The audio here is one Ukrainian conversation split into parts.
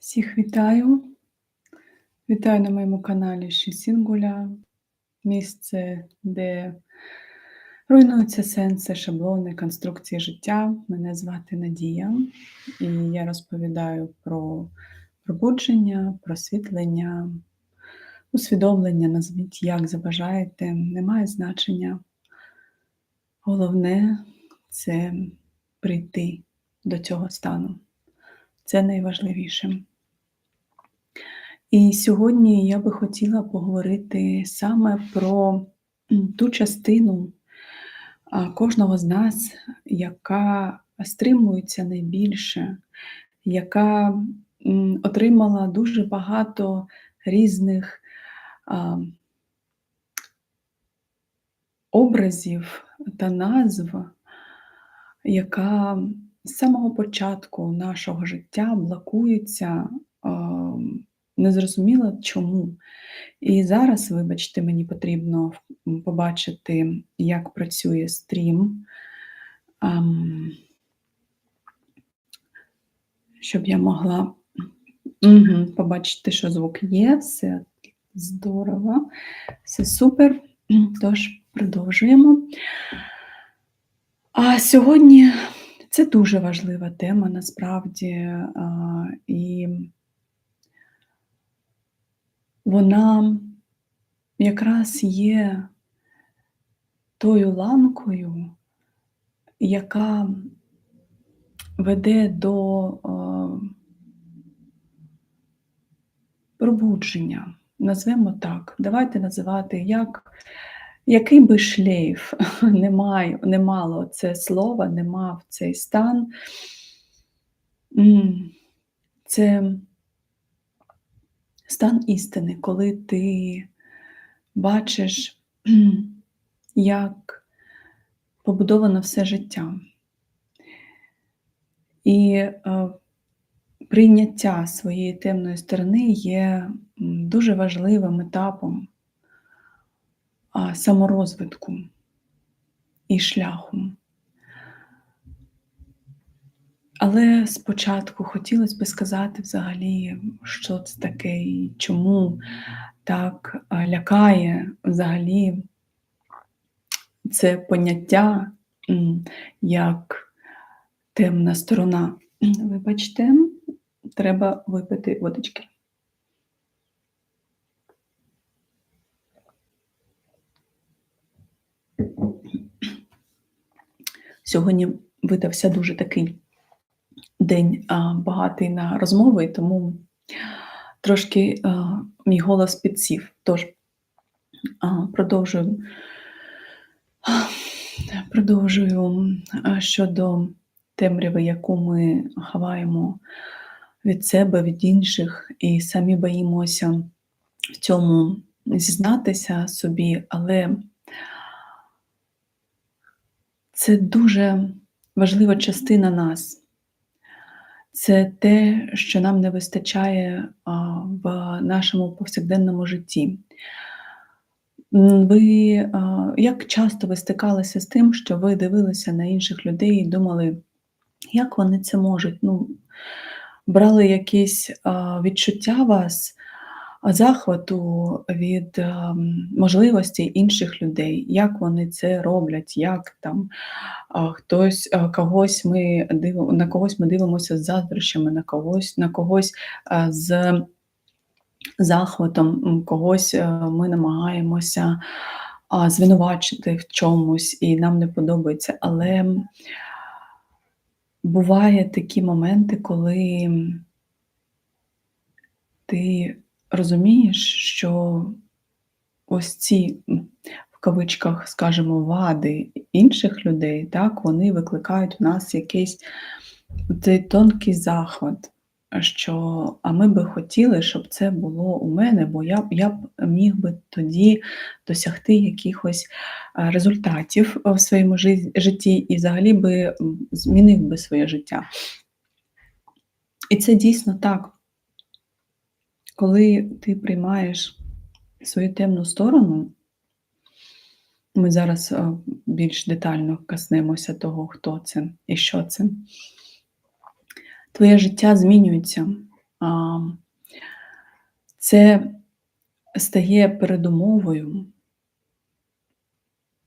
Всіх вітаю. Вітаю на моєму каналі Шісінгуля, місце, де руйнуються сенси, шаблони, конструкції життя. Мене звати Надія, і я розповідаю про пробудження, просвітлення, усвідомлення, назвіть, як забажаєте, немає значення. Головне це прийти до цього стану. Це найважливіше. І сьогодні я би хотіла поговорити саме про ту частину кожного з нас, яка стримується найбільше, яка отримала дуже багато різних образів та назв, яка з самого початку нашого життя блокується незрозуміло чому. І зараз, вибачте, мені потрібно побачити, як працює стрім, щоб я могла побачити, що звук є, все здорово, все супер. Тож, продовжуємо. А сьогодні це дуже важлива тема насправді, і вона якраз є тою ланкою, яка веде до пробудження, назвемо так. Давайте називати як який би шлейф не, маю, не мало це слово, не мав цей стан, це стан істини, коли ти бачиш, як побудовано все життя. І е, прийняття своєї темної сторони є дуже важливим етапом саморозвитку і шляхом. Але спочатку хотілося б сказати взагалі, що це таке і чому так лякає взагалі це поняття як темна сторона. Вибачте, треба випити водички. Сьогодні видався дуже такий день багатий на розмови, тому трошки мій голос підсів. Тож продовжую продовжую щодо темряви, яку ми ховаємо від себе, від інших, і самі боїмося в цьому зізнатися собі, але це дуже важлива частина нас. Це те, що нам не вистачає в нашому повсякденному житті. Ви як часто ви стикалися з тим, що ви дивилися на інших людей і думали, як вони це можуть? Ну, Брали якісь відчуття вас, захвату від ем, можливостей інших людей, як вони це роблять, як там хтось когось ми див, на когось ми дивимося з заздрощами, на когось, на когось з захватом, когось е, ми намагаємося звинувачити в чомусь, і нам не подобається. Але бувають такі моменти, коли ти розумієш, що ось ці, в кавичках, скажімо, вади інших людей, так, вони викликають в нас якийсь цей тонкий захват, що а ми би хотіли, щоб це було у мене, бо я я б міг би тоді досягти якихось результатів в своєму житті і взагалі би змінив би своє життя. І це дійсно так коли ти приймаєш свою темну сторону, ми зараз е, більш детально коснемося того, хто це і що це. Твоє життя змінюється. це стає передумовою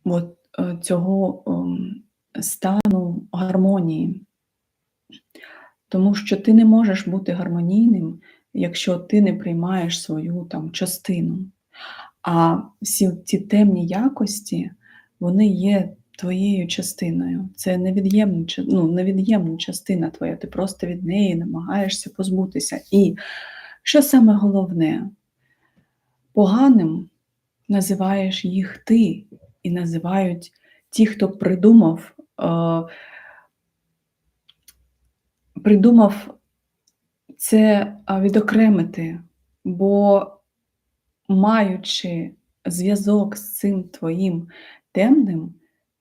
от, е, цього, ем, стану гармонії. Тому що ти не можеш бути гармонійним, якщо ти не приймаєш свою там частину. А всі ці темні якості, вони є твоєю частиною. Це невід'ємна ну, невід'ємна частина твоя, ти просто від неї намагаєшся позбутися. І що саме головне, поганим називаєш їх ти, і називають ті, хто придумав, е, придумав це відокремити, бо маючи зв'язок з цим твоїм темним,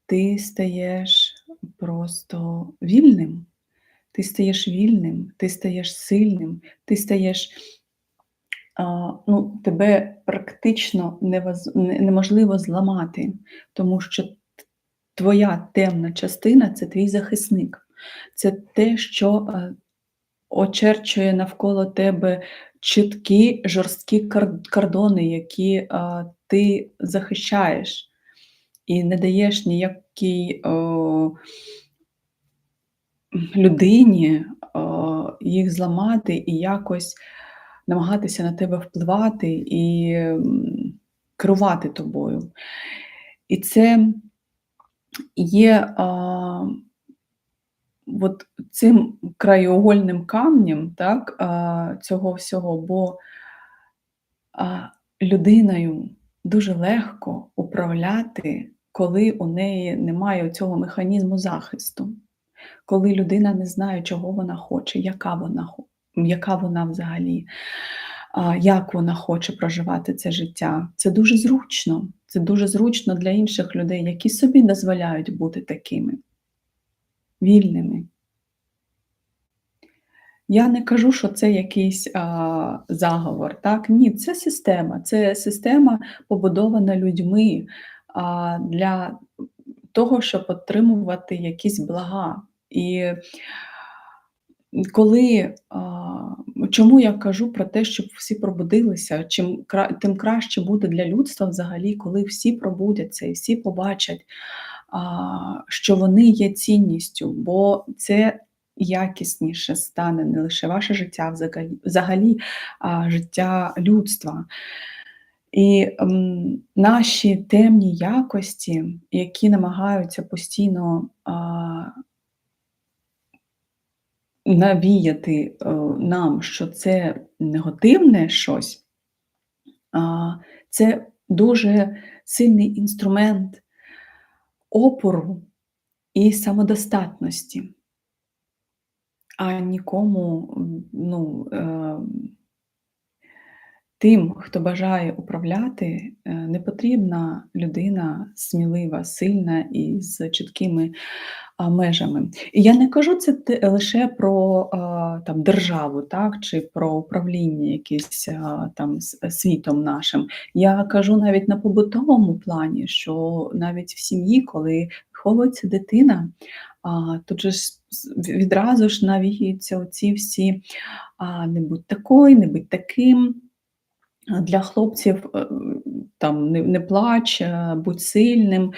ти стаєш просто вільним. Ти стаєш вільним, ти стаєш сильним, ти стаєш, ну, тебе практично неможливо зламати, тому що твоя темна частина це твій захисник, це те, що очерчує навколо тебе чіткі жорсткі кордони, які а, ти захищаєш і не даєш ніякій о, людині о, їх зламати і якось намагатися на тебе впливати і керувати тобою. І це є а, от цим краєугольним камнем так, цього всього, бо людиною дуже легко управляти, коли у неї немає цього механізму захисту, коли людина не знає, чого вона хоче, яка вона яка вона взагалі, як вона хоче проживати це життя. Це дуже зручно. Це дуже зручно для інших людей, які собі дозволяють бути такими вільними. Я не кажу, що це якийсь а, заговор. Так? Ні, це система. Це система побудована людьми а, для того, щоб отримувати якісь блага. І коли, а, чому я кажу про те, щоб всі пробудилися, чим тим краще буде для людства взагалі, коли всі пробудяться і всі побачать, що вони є цінністю, бо це якісніше стане не лише ваше життя, взагалі, взагалі а життя людства. І м, наші темні якості, які намагаються постійно а, навіяти а, е, нам, що це негативне щось, а, це дуже сильний інструмент опору і самодостатності а нікому, ну, е, тим, хто бажає управляти, е, не потрібна людина смілива, сильна і з чіткими межами. І я не кажу це лише про там державу, так, чи про управління якимось там світом нашим. Я кажу навіть на побутовому плані, що навіть в сім'ї, коли виховується дитина, тут же відразу ж навіються оці всі не будь такою, не будь таким. Для хлопців е, там не не плач, будь сильним,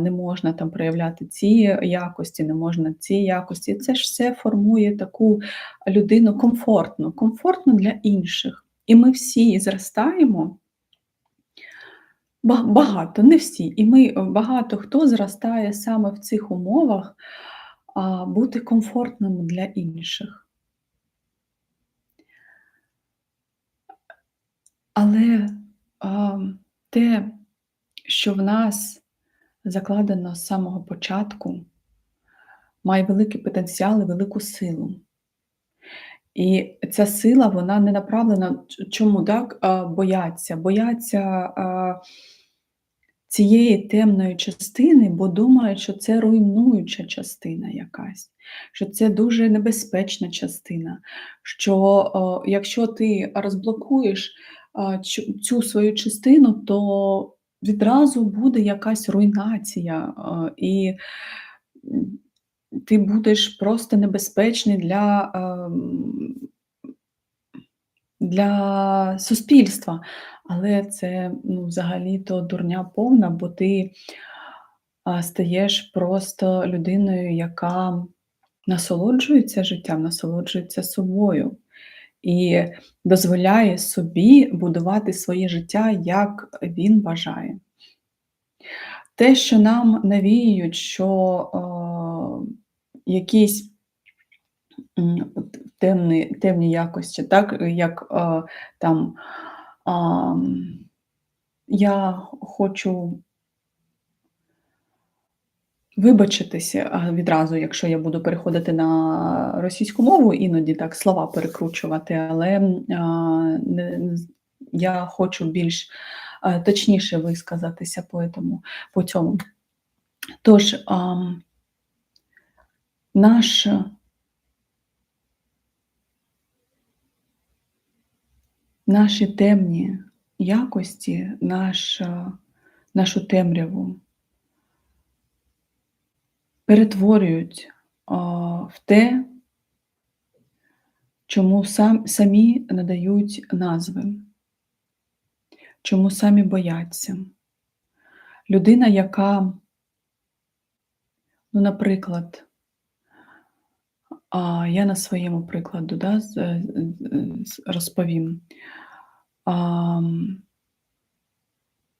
не можна там проявляти ці якості, не можна ці якості. Це ж все формує таку людину комфортну, комфортну для інших. І ми всі зростаємо Багато, не всі. І ми е, багато хто зростає саме в цих умовах бути комфортним для інших. Але а, те, що в нас закладено з самого початку, має великий потенціал і велику силу. І ця сила, вона не направлена, чому так? Бояться, бояться цієї темної частини, бо думають, що це руйнуюча частина якась, що це дуже небезпечна частина. Що о, якщо ти розблокуєш цю свою частину, то відразу буде якась руйнація, і ти будеш просто небезпечний для. Для суспільства. Але це, ну, взагалі-то дурня повна, бо ти, стаєш просто людиною, яка насолоджується життям, насолоджується собою і дозволяє собі будувати своє життя, як він бажає. Те, що нам навіюють, що, е, якісь темні темні якості, так, як, е, там, ам, я хочу вибачитися, відразу, якщо я буду переходити на російську мову, іноді так слова перекручувати, але, а, не я хочу більш, точніше висказатися по етому по цьому. Тож, ам наш наші темні якості, наш нашу темряву перетворюють, а, в те чому сам самі надають назви, чому самі бояться. Людина, яка ну, наприклад а, я на своєму прикладу, да, розповім. Ам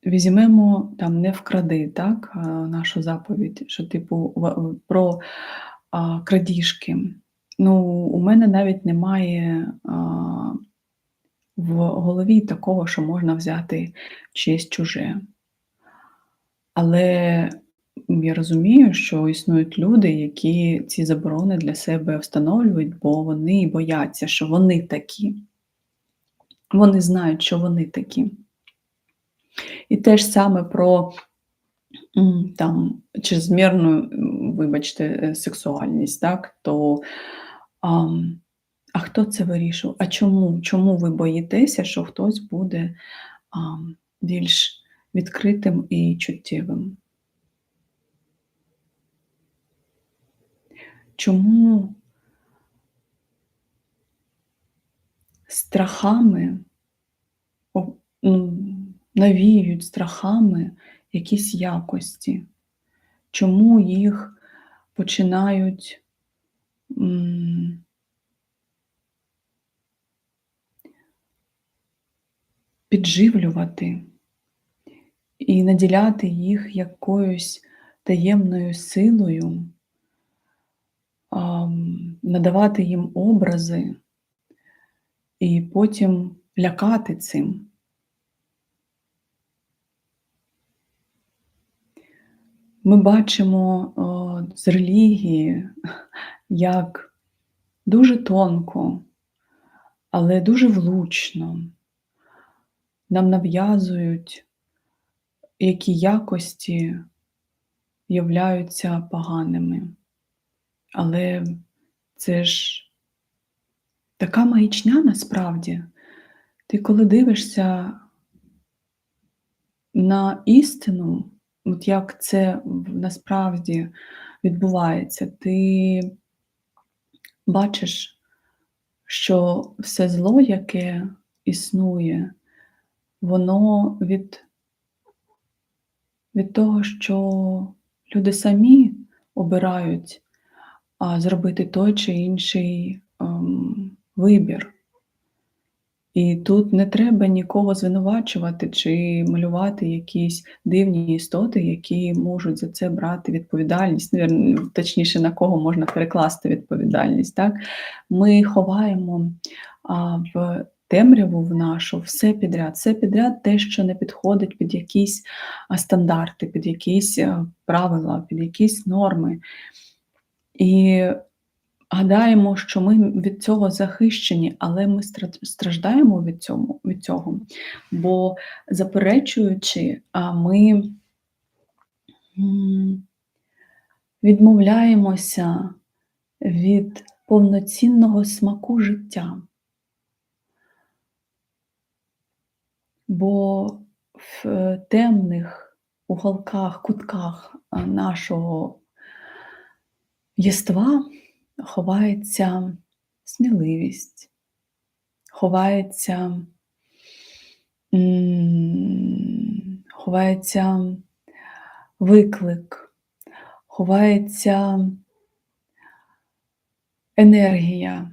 візьмемо там "не вкради", так, нашу заповідь, що типу про, крадіжки. Ну, у мене навіть немає, в голові такого, що можна взяти чиєсь чуже. Але, я розумію, що існують люди, які ці заборони для себе встановлюють, бо вони бояться, що вони такі. Вони знають, що вони такі. І те ж саме про, там чрезмірну, вибачте, е, сексуальність, так, то, ам, а хто це вирішував? А чому? Чому ви боїтеся, що хтось буде, ам, більш відкритим і чуттєвим? Чому страхами о м, навіюють страхами якісь якості? Чому їх починають, підживлювати і наділяти їх якоюсь таємною силою? Надавати їм образи і потім лякати цим? Ми бачимо, о, з релігії, як дуже тонко, але дуже влучно нам нав'язують, які якості являються поганими. Але це ж така маячня насправді. Ти коли дивишся на істину, от як це насправді відбувається, ти бачиш, що все зло, яке існує, воно від від того, що люди самі обирають, а, зробити той чи інший, ем, вибір. І тут не треба нікого звинувачувати чи малювати якісь дивні істоти, які можуть за це брати відповідальність. Ну, точніше, на кого можна перекласти відповідальність, так. Ми ховаємо, в темряву в нашу все підряд. Все підряд те, що не підходить під якісь, стандарти, під якісь, а, правила, під якісь норми. І гадаємо, що ми від цього захищені, але ми страждаємо від цьому від цього. Бо заперечуючи, ми відмовляємося від повноцінного смаку життя. Бо в темних уголках, кутках, нашого єства ховається сміливість, ховається ховається виклик, ховається енергія.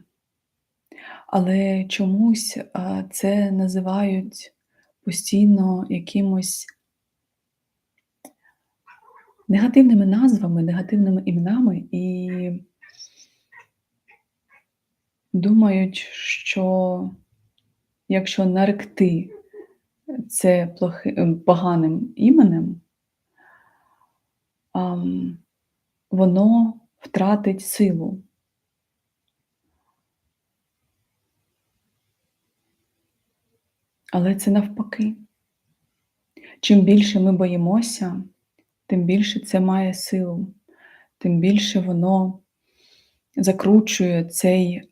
Але чомусь, це називають постійно якимось негативними назвами, негативними іменами і думають, що якщо наректи це плохи ем, поганим іменем воно втратить силу. Але це навпаки. Чим більше ми боїмося, тим більше це має силу, тим більше воно закручує цей,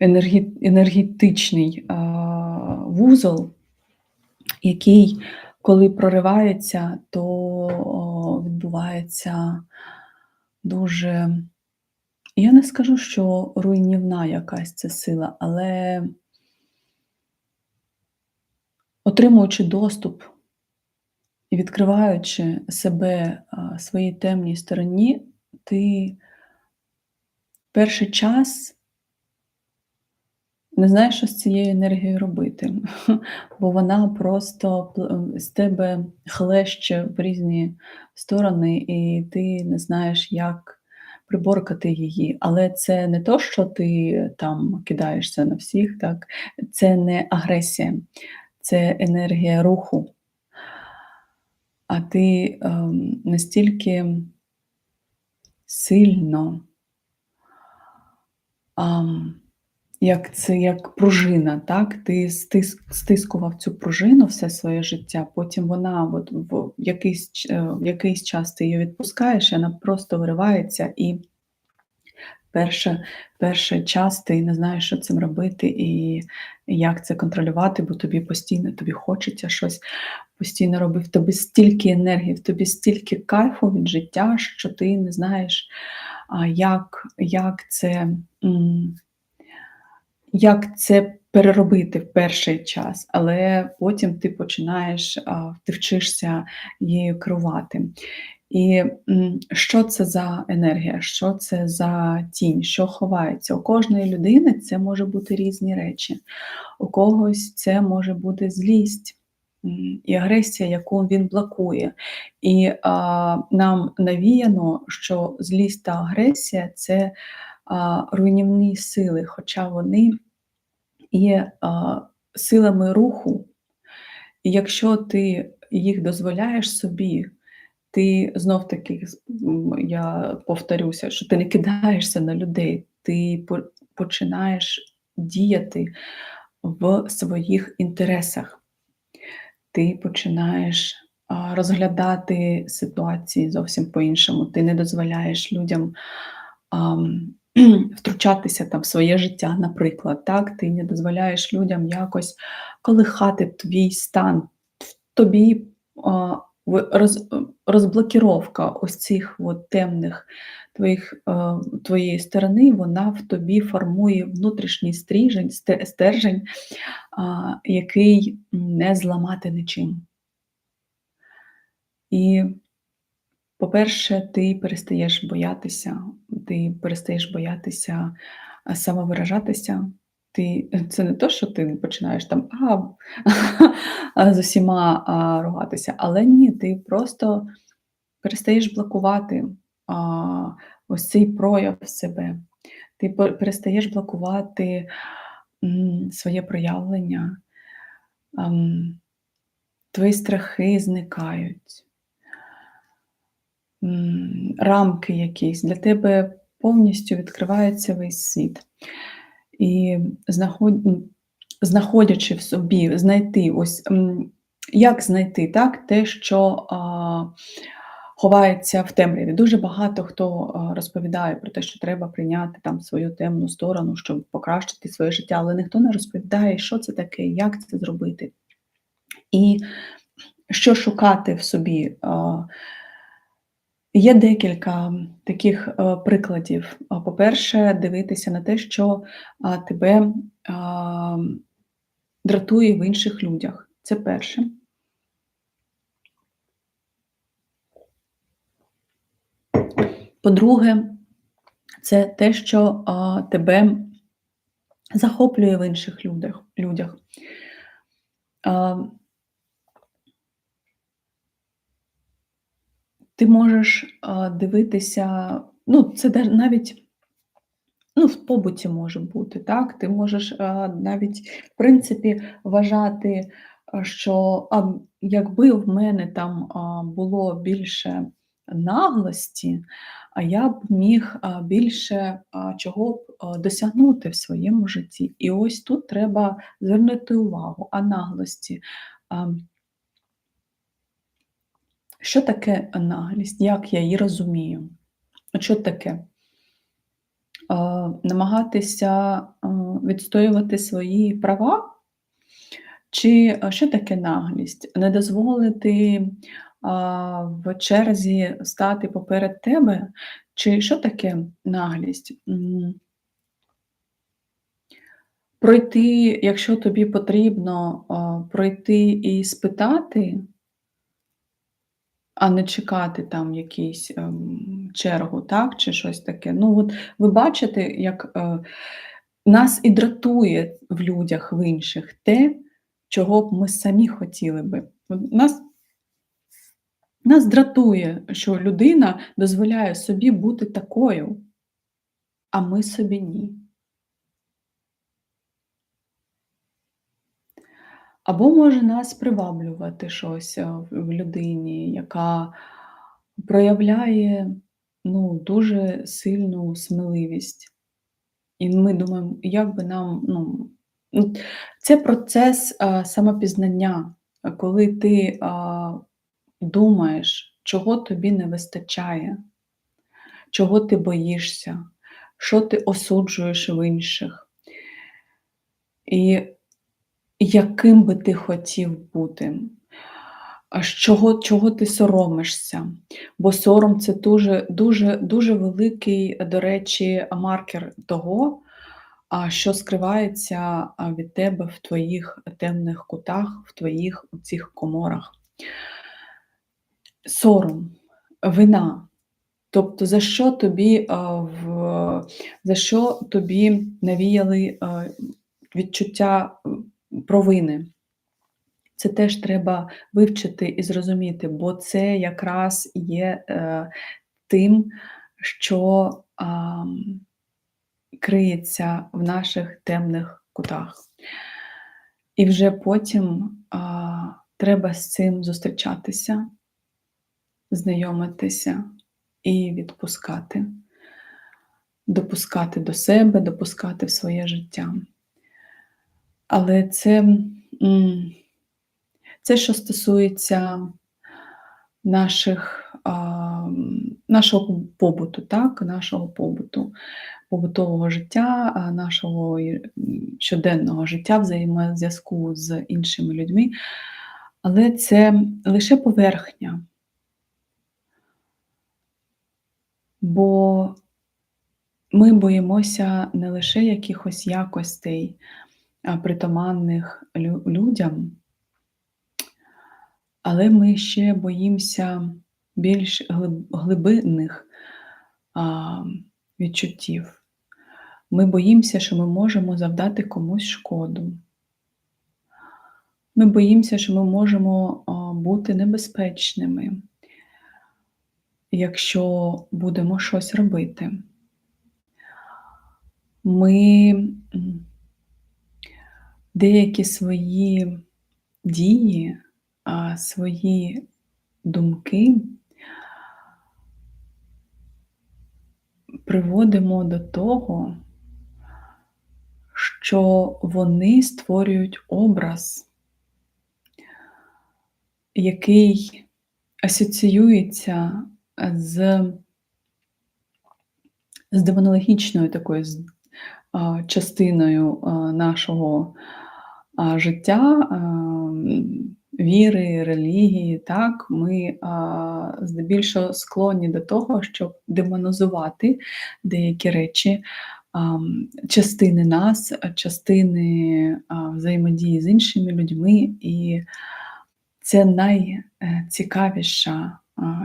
енергі енергетичний, а, вузол, який, коли проривається, то, відбувається дуже я не скажу, що руйнівна якась це сила, але отримуючи доступ і відкриваючи себе, своїй темній стороні, ти перший час не знаєш, що з цією енергією робити, бо вона просто пл з тебе хлеще в різні сторони, і ти не знаєш, як приборкати її. Але це не то, що ти там кидаєшся на всіх, так, це не агресія, це енергія руху. А ти, ем, настільки сильно як це як пружина, так? Ти стис стискував цю пружину все своє життя, потім вона от в якийсь е, в якийсь час ти її відпускаєш, вона просто виривається, і перше перший час ти не знаєш, що цим робити і як це контролювати, бо тобі постійно тобі хочеться щось постійно робити. В тобі стільки енергії, в тобі стільки кайфу від життя, що ти не знаєш, як як це, як це переробити в перший час, але потім ти починаєш, ти вчишся її керувати. І, що це за енергія, що це за тінь, що ховається? У кожної людини це може бути різні речі. У когось це може бути злість, і агресія, яку він блокує. І, а, нам навіяно, що злість та агресія це, а, руйнівні сили, хоча вони є, а, силами руху. І якщо ти їх дозволяєш собі, ти знов-таки, я повторюся, що ти не кидаєшся на людей, ти починаєш діяти в своїх інтересах. Ти починаєш, розглядати ситуації зовсім по-іншому. Ти не дозволяєш людям, втручатися там в своє життя, наприклад, так. Ти не дозволяєш людям якось колихати твій стан. Тобі, роз розблокіровка ось цих от темних твоїх е, твоєї сторони, вона в тобі формує внутрішній стріжень, стержень, який не зламати нічим. І, по-перше, ти перестаєш боятися, ти перестаєш боятися, самовиражатися. Ти це не то, що ти починаєш там а, з усіма, а, ругатися, але ні, ти просто перестаєш блокувати, а, ось цей прояв себе. Ти перестаєш блокувати, м, своє проявлення, ем, твої страхи зникають. М, рамки якісь, для тебе повністю відкривається весь світ. І знаход знаходячи в собі, знайти ось, як знайти, так, те, що, а, ховається в темряві. Дуже багато хто, розповідає про те, що треба прийняти там свою темну сторону, щоб покращити своє життя, але ніхто не розповідає, що це таке, як це зробити. І що шукати в собі. А Є декілька таких, е, прикладів. По-перше, дивитися на те, що, тебе, дратує в інших людях. Це перше. По-друге, це те, що, тебе захоплює в інших людях людях. А Ти можеш, дивитися, ну, це навіть, ну, в побуті може бути, так. Ти можеш, навіть, в принципі, вважати, що, а, якби в мене там, було більше наглості, а я б міг, більше, чого б, досягнути в своєму житті. І ось тут треба звернути увагу, а наглості, ам Що таке наглість? Як я її розумію? Що таке? Намагатися, відстоювати свої права? Чи, що таке наглість? Не дозволити, в черзі стати поперед тебе? Чи що таке наглість? Пройти, якщо тобі потрібно, пройти і спитати а не чекати там якийсь, ем, чергу, так, чи щось таке. Ну, от ви бачите, як, е, нас і дратує в людях, в інших те, чого б ми самі хотіли би. Нас нас дратує, що людина дозволяє собі бути такою, а ми собі ні. Або може нас приваблювати щось, е, в людині, яка проявляє, ну, дуже сильну сміливість. І ми думаємо, як би нам, ну ну, це процес, а, самопізнання, коли ти, а, думаєш, чого тобі не вистачає, чого ти боїшся, що ти осуджуєш в інших. І яким би ти хотів бути? Чого чого ти соромишся? Бо сором це дуже дуже дуже великий, до речі, маркер того, що скривається, від тебе в твоїх темних кутах, в твоїх оцих коморах. Сором, вина. Тобто за що тобі, за що тобі навіяли, відчуття, провини. Це теж треба вивчити і зрозуміти, бо це якраз є, е, тим, що, ам, криється в наших темних кутах. І вже потім, а, треба з цим зустрічатися, знайомитися і відпускати, допускати до себе, допускати в своє життя. Але це, це що стосується наших, нашого побуту, так, нашого побуту, побутового життя, нашого щоденного життя, взаємозв'язку з іншими людьми, але це лише поверхня. Бо ми боїмося не лише якихось якостей, притаманних людям, але ми ще боїмося більш глибинних, відчуттів. Ми боїмося, що ми можемо завдати комусь шкоду. Ми боїмося, що ми можемо, бути небезпечними, якщо будемо щось робити. Ми, деякі свої дії, свої думки приводимо до того, що вони створюють образ який асоціюється з з демонологічною такою частиною нашого життя, віри, релігії, так, ми здебільшого склонні до того, щоб демонізувати деякі речі, частини нас, частини взаємодії з іншими людьми, і це найцікавіша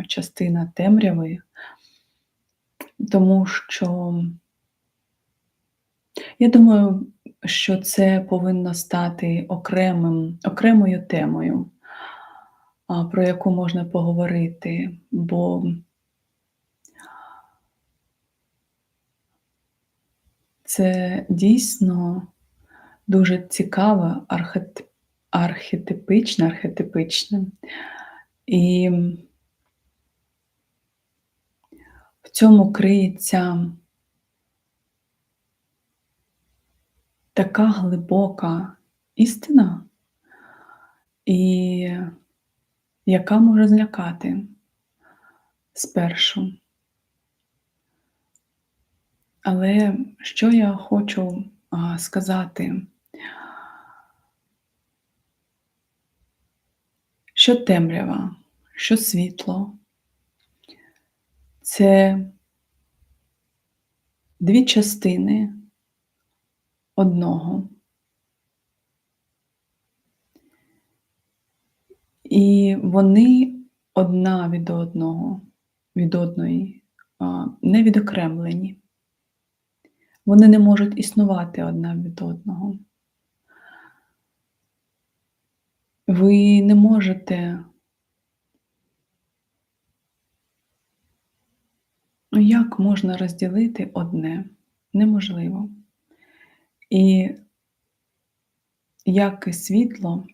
частина темряви, тому що я думаю, що це повинно стати окремим, окремою темою, про яку можна поговорити, бо це дійсно дуже цікаве, архет... архетипичне, архетипичне. І в цьому криється така глибока істина, і яка може злякати спершу. Але що я хочу сказати? Що темрява, що світло це дві частини одного. І вони одна від одного, від одної, не відокремлені. Вони не можуть існувати одна від одного. Ви не можете Ну, як можна розділити одне? Неможливо. І як і світло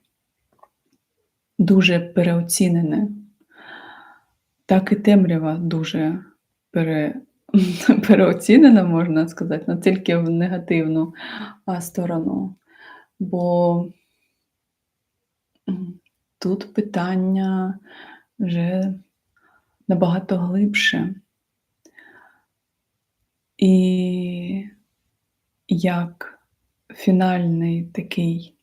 дуже переоцінене, так і темрява дуже пере, переоцінена, можна сказати, але тільки в негативну сторону. Бо тут питання вже набагато глибше. І як фінальний такий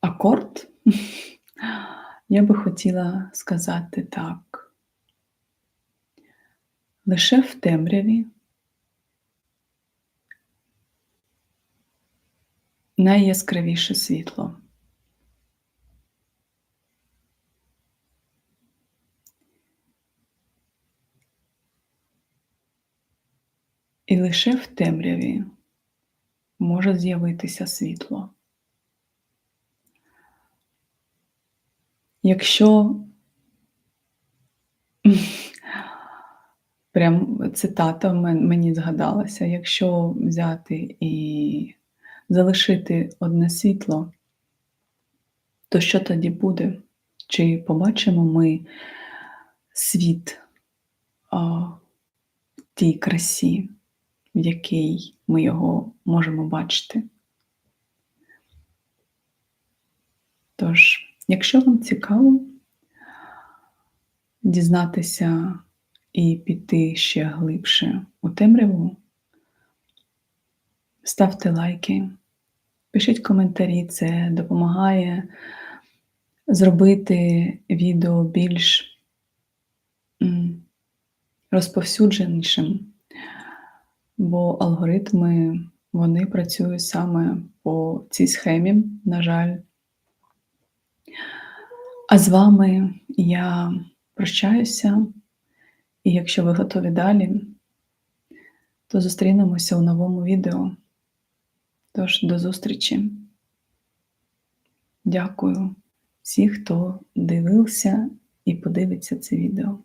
акорд, я би хотіла сказати так. Лише в темряві найяскравіше світло. І лише в темряві може з'явитися світло. Якщо прям цитата мені згадалася, якщо взяти і залишити одне світло, то що тоді буде? Чи побачимо ми світ а, в тій красі, в якій ми його можемо бачити? Тож, якщо вам цікаво дізнатися і піти ще глибше у темряву, ставте лайки, пишіть коментарі, це допомагає зробити відео більш розповсюдженішим, бо алгоритми вони працюють саме по цій схемі, на жаль. А з вами я прощаюся, і якщо ви готові далі, то зустрінемося у новому відео. Тож, до зустрічі. Дякую всіх, хто дивився і подивиться це відео.